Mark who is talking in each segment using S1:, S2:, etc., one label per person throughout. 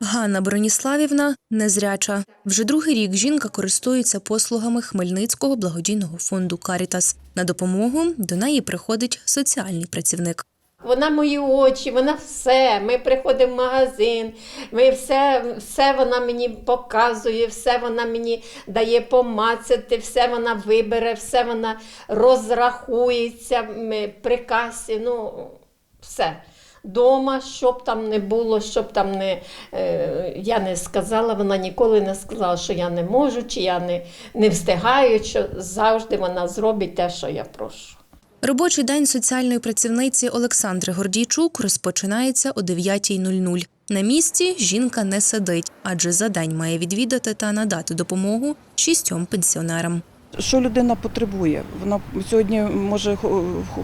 S1: Ганна Броніславівна незряча. Вже другий рік жінка користується послугами Хмельницького благодійного фонду Карітас. На допомогу до неї приходить соціальний працівник.
S2: Вона мої очі, вона все. Ми приходимо в магазин, ми все, все вона мені показує, все вона мені дає помацати, все вона вибере, все вона розрахується ми, при касі, ну все. Дома, щоб там не було, щоб там не е, я не сказала, вона ніколи не сказала, що я не можу, чи я не, не встигаю, що завжди вона зробить те, що я прошу.
S1: Робочий день соціальної працівниці Олександри Гордійчук розпочинається о 9.00. На місці жінка не сидить, адже за день має відвідати та надати допомогу шістьом пенсіонерам.
S3: Що людина потребує? Вона сьогодні може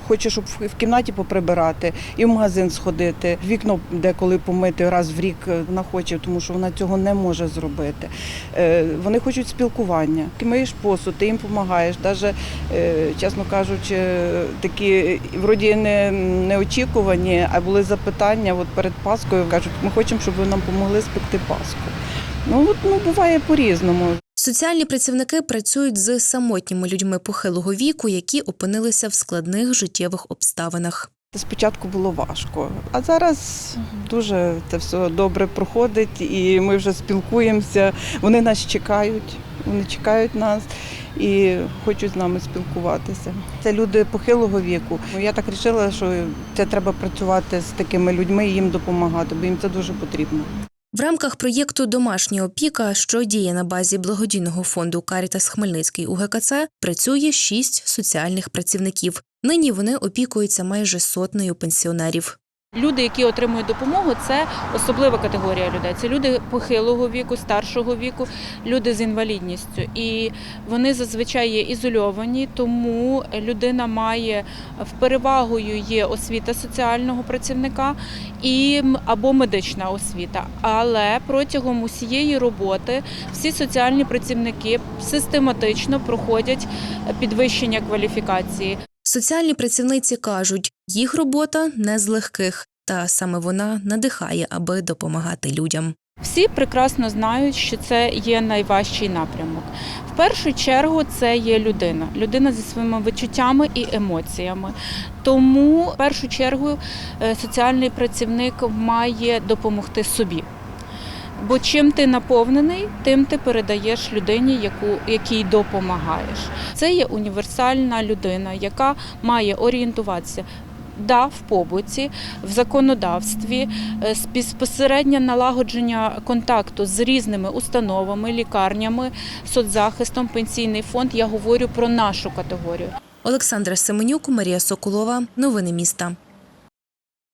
S3: хоче, щоб в кімнаті поприбирати, і в магазин сходити, вікно деколи помити раз в рік е, вона хоче, тому що вона цього не може зробити. Е, Вони хочуть спілкування. Ти миєш посуд, ти їм допомагаєш. Навіть, чесно кажучи, такі вроді не, неочікувані, а були запитання от перед Паскою. Кажуть, ми хочемо, щоб ви нам допомогли спекти Пасху. Ну, от, ну буває по-різному.
S1: Соціальні працівники працюють з самотніми людьми похилого віку, які опинилися в складних життєвих обставинах.
S3: Спочатку було важко, а зараз дуже це все добре проходить, і ми вже спілкуємося. Вони нас чекають, вони чекають нас і хочуть з нами спілкуватися. Це люди похилого віку. Я так вирішила, що це треба працювати з такими людьми і їм допомагати, бо їм це дуже потрібно.
S1: В рамках проєкту Домашня опіка, що діє на базі благодійного фонду Карітас Хмельницький у ГКЦ, працює шість соціальних працівників. Нині вони опікуються майже сотнею пенсіонерів.
S4: Люди, які отримують допомогу, це особлива категорія людей. Це люди похилого віку, старшого віку, люди з інвалідністю. І вони зазвичай є ізольовані, тому людина має в перевагою є освіта соціального працівника і або медична освіта. Але протягом усієї роботи всі соціальні працівники систематично проходять підвищення кваліфікації.
S1: Соціальні працівниці кажуть, їх робота не з легких, та саме вона надихає, аби допомагати людям.
S4: Всі прекрасно знають, що це є найважчий напрямок. В першу чергу це є людина, людина зі своїми відчуттями і емоціями. Тому в першу чергу е, соціальний працівник має допомогти собі. Бо чим ти наповнений, тим ти передаєш людині, яку, якій допомагаєш. Це є універсальна людина, яка має орієнтуватися да, в побуті, в законодавстві, безпосереднє налагодження контакту з різними установами, лікарнями, соцзахистом, пенсійний фонд. Я говорю про нашу категорію.
S1: Олександра Семенюк, Марія Соколова. Новини міста.